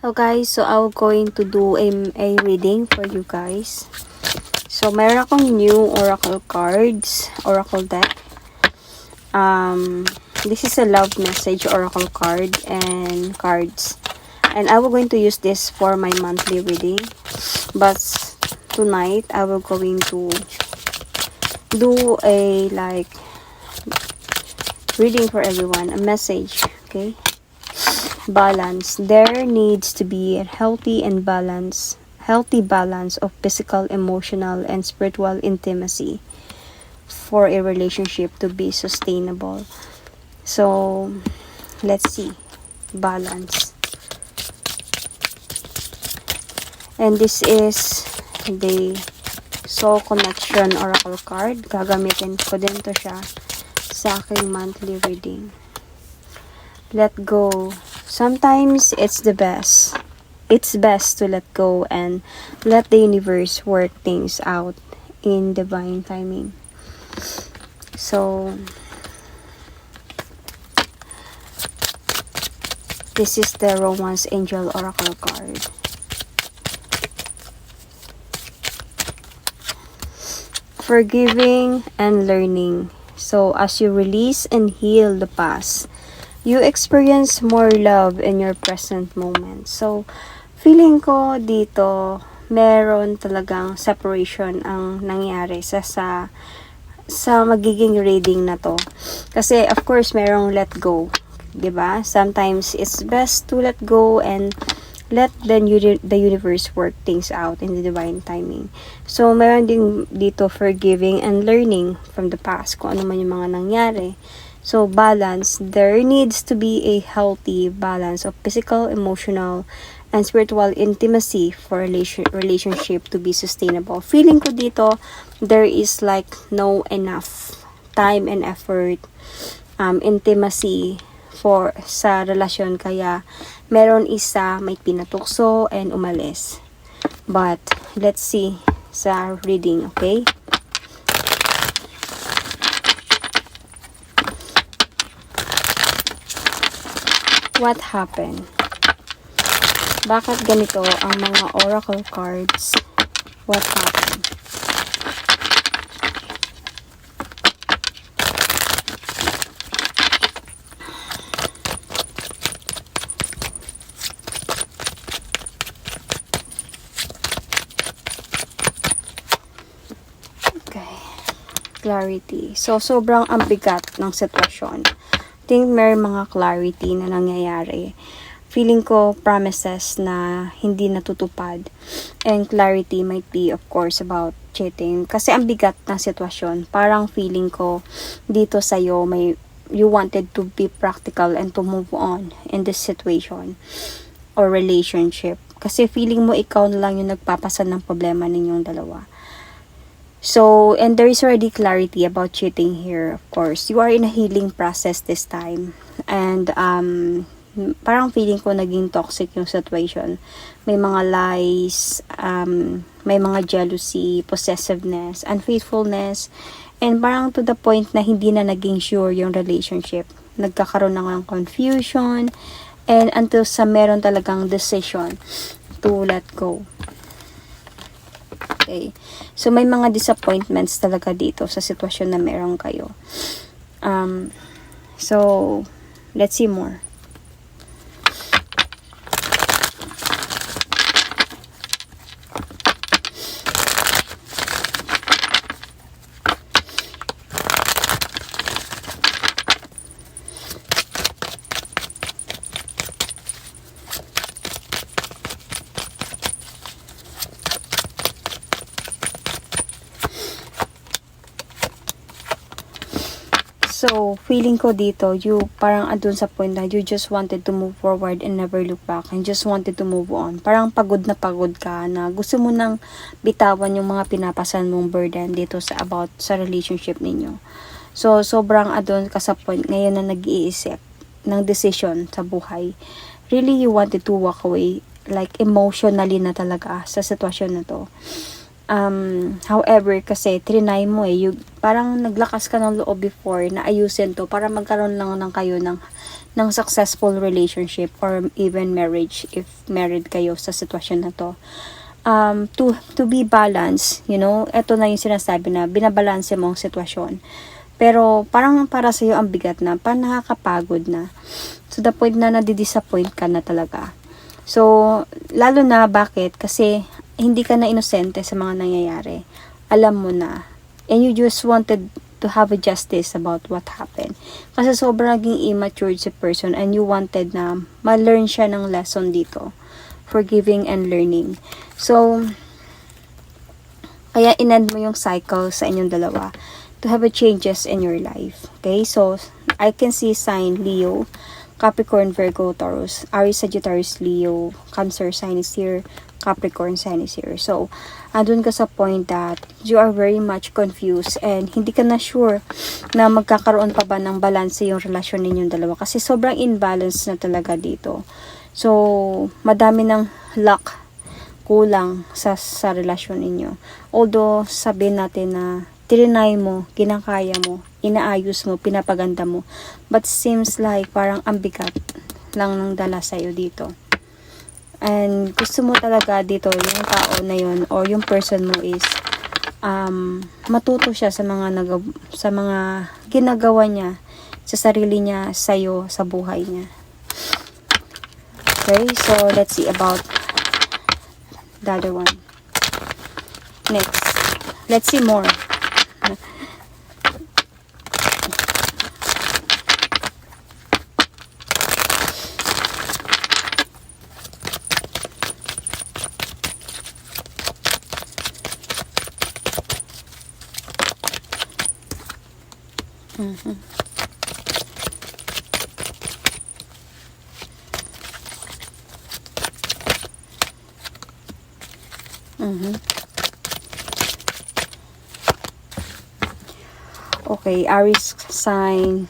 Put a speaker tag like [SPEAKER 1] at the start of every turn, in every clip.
[SPEAKER 1] So guys, so I'm going to do a, a reading for you guys. So meron akong new oracle cards, oracle deck. Um, this is a love message oracle card and cards. And I will going to use this for my monthly reading. But tonight, I will going to do a like reading for everyone, a message, okay? Balance. There needs to be a healthy and balance, healthy balance of physical, emotional, and spiritual intimacy for a relationship to be sustainable. So, let's see. Balance. And this is the soul connection oracle card. Gagamitin ko din to siya sa aking monthly reading. Let go Sometimes it's the best. It's best to let go and let the universe work things out in divine timing. So, this is the Romance Angel Oracle card. Forgiving and learning. So, as you release and heal the past, you experience more love in your present moment. So, feeling ko dito, meron talagang separation ang nangyari sa sa sa magiging reading na to. Kasi of course merong let go, 'di ba? Sometimes it's best to let go and let the, the universe work things out in the divine timing. So, meron din dito forgiving and learning from the past, kung ano man yung mga nangyari. So, balance. There needs to be a healthy balance of physical, emotional, and spiritual intimacy for relation relationship to be sustainable. Feeling ko dito, there is like no enough time and effort, um, intimacy for sa relasyon. Kaya, meron isa may pinatukso and umalis. But, let's see sa reading, okay? What happened? Bakit ganito ang mga oracle cards? What happened? Okay. Clarity. So, sobrang ambigat ng sitwasyon think may mga clarity na nangyayari. Feeling ko promises na hindi natutupad. And clarity might be of course about cheating. Kasi ang bigat ng sitwasyon. Parang feeling ko dito sa'yo may you wanted to be practical and to move on in this situation or relationship. Kasi feeling mo ikaw na lang yung nagpapasan ng problema ninyong dalawa. So, and there is already clarity about cheating here, of course. You are in a healing process this time. And, um, parang feeling ko naging toxic yung situation. May mga lies, um, may mga jealousy, possessiveness, unfaithfulness, and parang to the point na hindi na naging sure yung relationship. Nagkakaroon na ng confusion, and until sa meron talagang decision to let go. Okay. So, may mga disappointments talaga dito sa sitwasyon na meron kayo. Um, so, let's see more. So, feeling ko dito, you parang andun sa point na you just wanted to move forward and never look back and just wanted to move on. Parang pagod na pagod ka na gusto mo nang bitawan yung mga pinapasan mong burden dito sa about sa relationship ninyo. So, sobrang adun ka sa point ngayon na nag-iisip ng decision sa buhay. Really, you wanted to walk away like emotionally na talaga sa sitwasyon na to. Um, however, kasi trinay mo eh, you, parang naglakas ka ng loob before na ayusin to para magkaroon lang ng kayo ng, ng successful relationship or even marriage if married kayo sa sitwasyon na to. Um, to, to be balanced, you know, eto na yung sinasabi na binabalanse mo ang sitwasyon. Pero parang para sa iyo ang bigat na, parang nakakapagod na. To the point na nadidisappoint ka na talaga. So, lalo na bakit? Kasi hindi ka na inosente sa mga nangyayari. Alam mo na. And you just wanted to have a justice about what happened. Kasi sobrang naging immature si person and you wanted na ma-learn siya ng lesson dito. Forgiving and learning. So, kaya inend mo yung cycle sa inyong dalawa to have a changes in your life. Okay? So, I can see sign Leo, Capricorn, Virgo, Taurus, Aries, Sagittarius, Leo, Cancer sign is here, Capricorn sign is. So, andun ka sa point that you are very much confused and hindi ka na sure na magkakaroon pa ba ng balance yung relasyon ninyong dalawa kasi sobrang imbalance na talaga dito. So, madami ng luck kulang sa, sa relasyon ninyo. Although, sabihin natin na tirinay mo, kinakaya mo, inaayos mo, pinapaganda mo. But seems like parang ang lang ng dala sa'yo dito. And gusto mo talaga dito, yung tao na yun, or yung person mo is, um, matuto siya sa mga, nag- sa mga ginagawa niya, sa sarili niya, sa'yo, sa buhay niya. Okay, so let's see about the other one. Next, let's see more. Mhm. Mhm. Okay, Aries sign,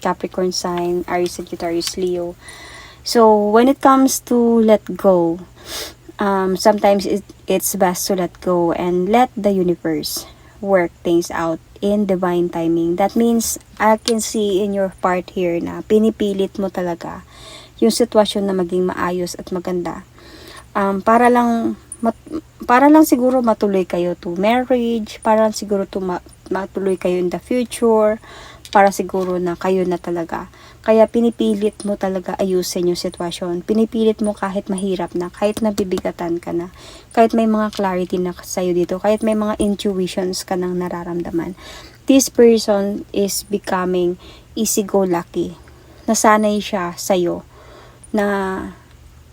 [SPEAKER 1] Capricorn sign, Aries, Sagittarius, Leo. So, when it comes to let go, um, sometimes it, it's best to let go and let the universe work things out in divine timing. That means, I can see in your part here na pinipilit mo talaga yung sitwasyon na maging maayos at maganda. Um, para lang mat, para lang siguro matuloy kayo to marriage, para lang siguro to ma, matuloy kayo in the future, para siguro na kayo na talaga. Kaya pinipilit mo talaga ayusin yung sitwasyon. Pinipilit mo kahit mahirap na, kahit nabibigatan ka na, kahit may mga clarity na sa'yo dito, kahit may mga intuitions ka nang nararamdaman. This person is becoming easy-go-lucky. Nasanay siya sa'yo na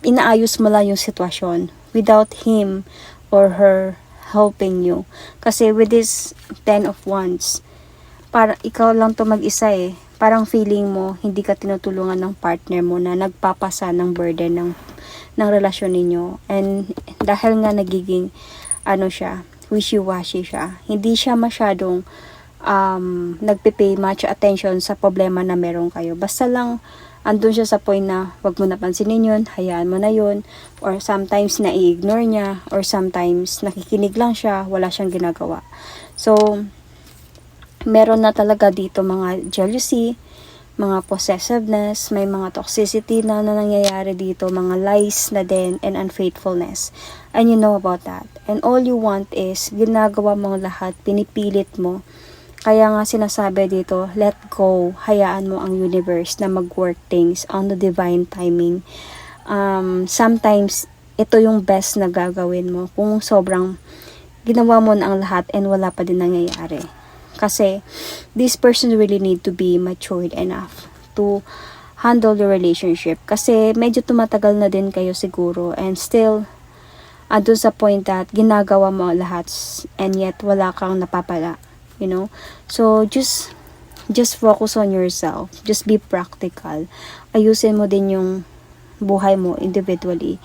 [SPEAKER 1] inaayos mo lang yung sitwasyon without him or her helping you. Kasi with this 10 of wands, para ikaw lang to mag-isa eh. Parang feeling mo, hindi ka tinutulungan ng partner mo na nagpapasa ng burden ng, ng relasyon ninyo. And dahil nga nagiging, ano siya, wishy-washy siya. Hindi siya masyadong um, nagpipay much attention sa problema na meron kayo. Basta lang, andun siya sa point na wag mo napansinin yun, hayaan mo na yun, or sometimes na-ignore niya, or sometimes nakikinig lang siya, wala siyang ginagawa. So, meron na talaga dito mga jealousy, mga possessiveness, may mga toxicity na, na nangyayari dito, mga lies na din, and unfaithfulness. And you know about that. And all you want is, ginagawa mong lahat, pinipilit mo. Kaya nga sinasabi dito, let go, hayaan mo ang universe na mag-work things on the divine timing. Um, sometimes, ito yung best na gagawin mo kung sobrang ginawa mo na ang lahat and wala pa din nangyayari. Kasi, this person really need to be matured enough to handle the relationship. Kasi, medyo tumatagal na din kayo siguro and still, andun sa point that ginagawa mo lahat and yet wala kang napapala. You know? So, just, just focus on yourself. Just be practical. Ayusin mo din yung buhay mo individually.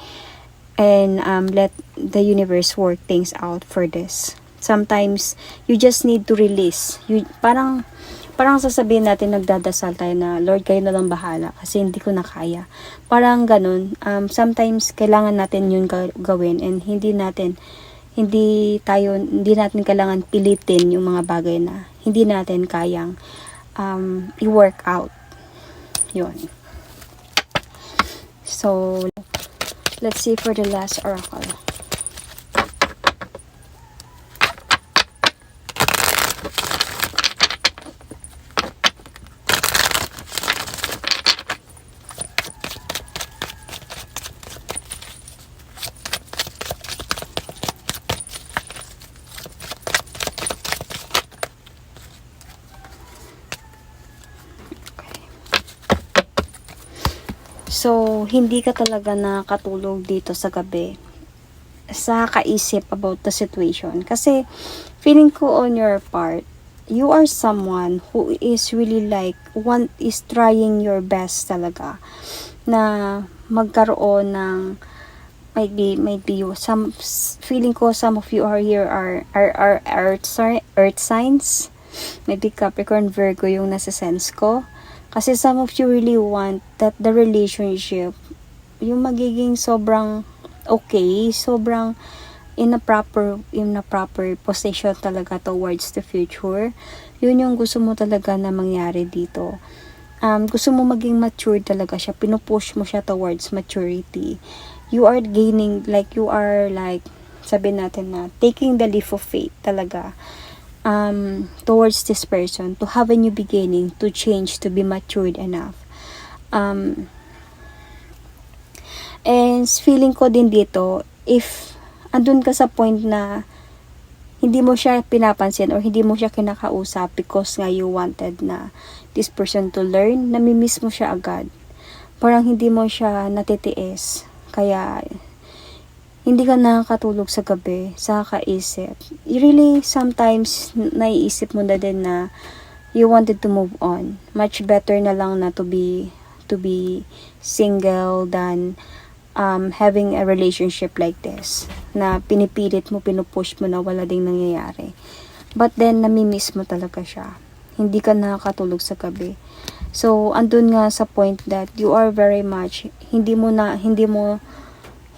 [SPEAKER 1] And um, let the universe work things out for this sometimes you just need to release. You, parang parang sasabihin natin nagdadasal tayo na Lord kayo na lang bahala kasi hindi ko na kaya. Parang ganun. Um, sometimes kailangan natin yun gawin and hindi natin hindi tayo, hindi natin kailangan pilitin yung mga bagay na hindi natin kayang um, i-work out. Yun. So, let's see for the last oracle. So, hindi ka talaga nakatulog dito sa gabi sa kaisip about the situation. Kasi, feeling ko on your part, you are someone who is really like, one is trying your best talaga na magkaroon ng might be might be you some feeling ko some of you are here are are, are earth, earth signs maybe Capricorn Virgo yung nasa sense ko kasi some of you really want that the relationship, yung magiging sobrang okay, sobrang in a proper in a proper position talaga towards the future. Yun yung gusto mo talaga na mangyari dito. Um, gusto mo maging mature talaga siya. Pinupush mo siya towards maturity. You are gaining, like you are like, sabi natin na, taking the leap of faith talaga um, towards this person to have a new beginning, to change, to be matured enough. Um, and feeling ko din dito, if andun ka sa point na hindi mo siya pinapansin or hindi mo siya kinakausap because nga you wanted na this person to learn, namimiss mo siya agad. Parang hindi mo siya natitiis. Kaya, hindi ka nakakatulog sa gabi, sa kaisip. Really, sometimes, naiisip mo na din na you wanted to move on. Much better na lang na to be, to be single than um, having a relationship like this. Na pinipilit mo, pinupush mo na wala ding nangyayari. But then, namimiss mo talaga siya. Hindi ka nakakatulog sa gabi. So, andun nga sa point that you are very much, hindi mo na, hindi mo,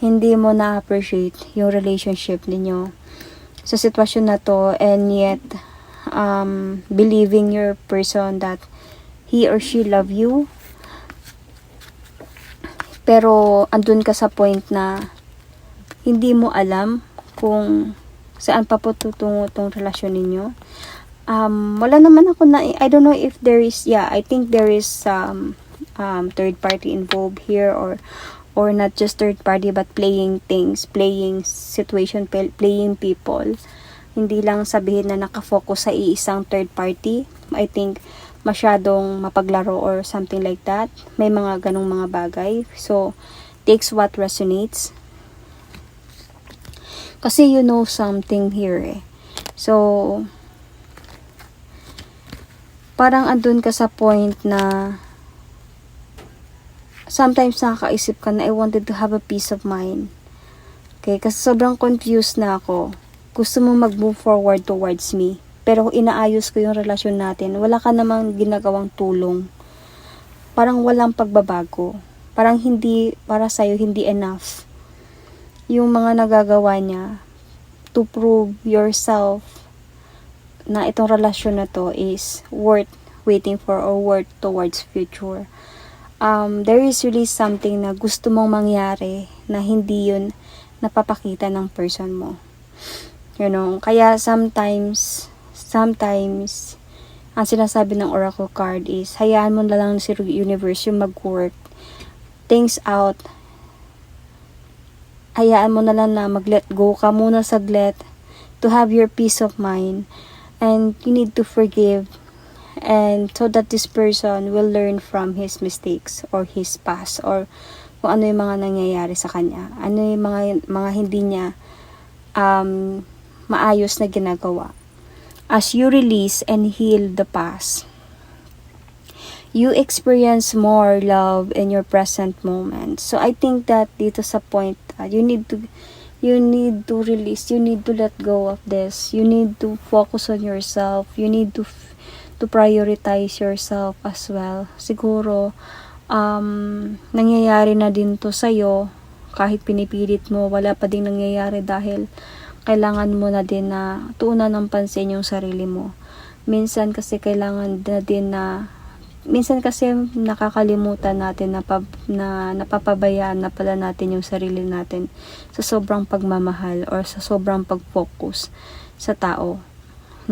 [SPEAKER 1] hindi mo na-appreciate yung relationship ninyo sa sitwasyon na to and yet um, believing your person that he or she love you. Pero andun ka sa point na hindi mo alam kung saan pa tong relasyon ninyo. Um, wala naman ako na I don't know if there is yeah I think there is some um, third party involved here or or not just third party but playing things, playing situation, playing people. Hindi lang sabihin na nakafocus sa iisang third party. I think masyadong mapaglaro or something like that. May mga ganong mga bagay. So, takes what resonates. Kasi you know something here eh. So, parang andun ka sa point na sometimes nakakaisip ka na I wanted to have a peace of mind. Okay, kasi sobrang confused na ako. Gusto mo mag-move forward towards me. Pero inaayos ko yung relasyon natin. Wala ka namang ginagawang tulong. Parang walang pagbabago. Parang hindi, para sa'yo, hindi enough. Yung mga nagagawa niya to prove yourself na itong relasyon na to is worth waiting for or worth towards future um, there is really something na gusto mong mangyari na hindi yun napapakita ng person mo. You know, kaya sometimes, sometimes, ang sinasabi ng oracle card is, hayaan mo na lang si universe yung mag-work things out. Hayaan mo na lang na mag-let go ka muna saglit to have your peace of mind. And you need to forgive and so that this person will learn from his mistakes or his past or kung ano yung mga nangyayari sa kanya. Ano yung mga mga hindi niya um, maayos na ginagawa. As you release and heal the past you experience more love in your present moment. So I think that dito sa point uh, you need to you need to release you need to let go of this. You need to focus on yourself. You need to to prioritize yourself as well. Siguro, um, nangyayari na din to sa'yo, kahit pinipilit mo, wala pa ding nangyayari dahil kailangan mo na din na tuunan ng pansin yung sarili mo. Minsan kasi kailangan na din na minsan kasi nakakalimutan natin na, pab, na napapabayaan na pala natin yung sarili natin sa sobrang pagmamahal or sa sobrang pag-focus sa tao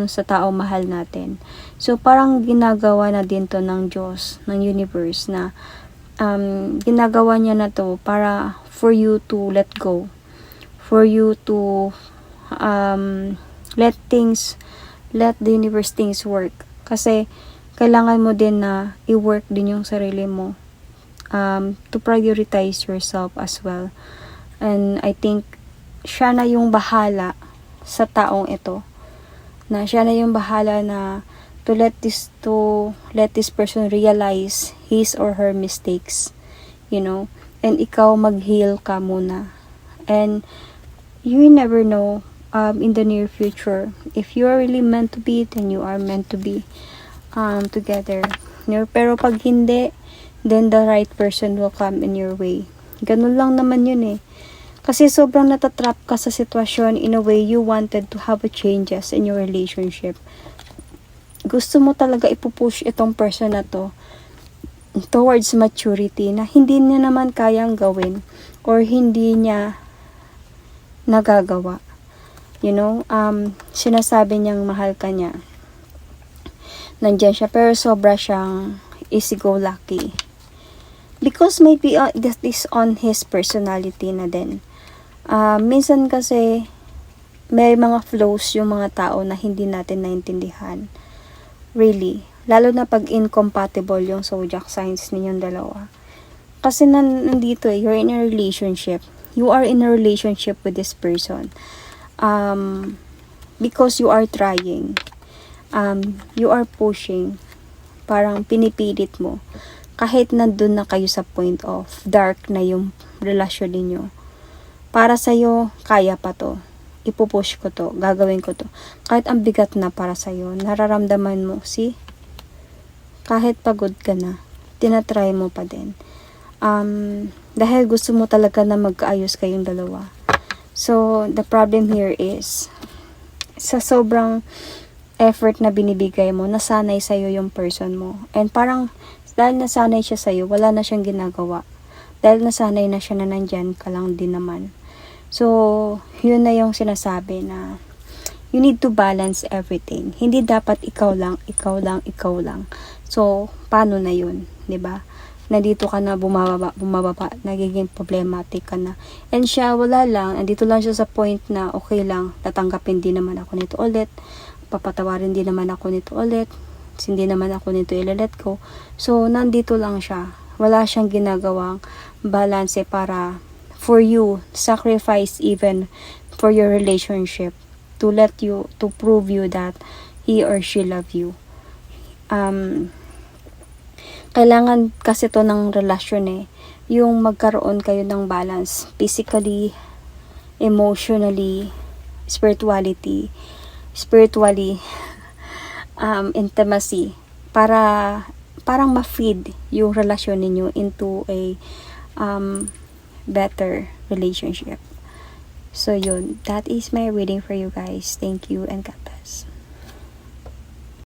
[SPEAKER 1] sa tao mahal natin. So parang ginagawa na din to ng Diyos, ng universe na um, ginagawa niya na to para for you to let go. For you to um, let things let the universe things work. Kasi kailangan mo din na i-work din yung sarili mo um, to prioritize yourself as well. And I think siya na yung bahala sa taong ito na siya na yung bahala na to let this to let this person realize his or her mistakes you know? And ikaw mag-heal ka muna. And you never know um, in the near future if you are really meant to be then you are meant to be um, together You know, pero pag hindi then the right person will come in your way. Ganun lang naman yun eh kasi sobrang natatrap ka sa sitwasyon in a way you wanted to have a changes in your relationship gusto mo talaga ipupush itong person na to towards maturity na hindi niya naman kayang gawin or hindi niya nagagawa. You know, um, sinasabi niyang mahal ka niya. Nandyan siya, pero sobra siyang easy-go-lucky. Because maybe uh, that is on his personality na din. Uh, minsan kasi, may mga flows yung mga tao na hindi natin naintindihan. Really. Lalo na pag incompatible yung zodiac signs ninyong dalawa. Kasi nan nandito, eh, you're in a relationship. You are in a relationship with this person. Um, because you are trying. Um, you are pushing. Parang pinipilit mo. Kahit nandun na kayo sa point of dark na yung relasyon ninyo. Para sa'yo, kaya pa to. Ipupush ko to. Gagawin ko to. Kahit ang bigat na para sa'yo, nararamdaman mo, see? kahit pagod ka na, tinatry mo pa din. Um, dahil gusto mo talaga na magkaayos kayong dalawa. So, the problem here is, sa sobrang effort na binibigay mo, nasanay sa'yo yung person mo. And parang, dahil nasanay siya sa'yo, wala na siyang ginagawa. Dahil nasanay na siya na nandyan ka lang din naman. So, yun na yung sinasabi na, you need to balance everything. Hindi dapat ikaw lang, ikaw lang, ikaw lang. So, paano na yun? ba? Nandito ka na bumababa, bumababa, nagiging problematic ka na. And siya, wala lang, andito lang siya sa point na okay lang, tatanggapin din naman ako nito ulit, papatawarin din naman ako nito ulit, hindi naman ako nito ilalet ko. So, nandito lang siya. Wala siyang ginagawang balance para for you, sacrifice even for your relationship to let you, to prove you that he or she love you. Um, kailangan kasi to ng relasyon eh. Yung magkaroon kayo ng balance. Physically, emotionally, spirituality, spiritually, um, intimacy. Para, parang ma-feed yung relasyon ninyo into a um, better relationship. So yun, that is my reading for you guys. Thank you and God bless.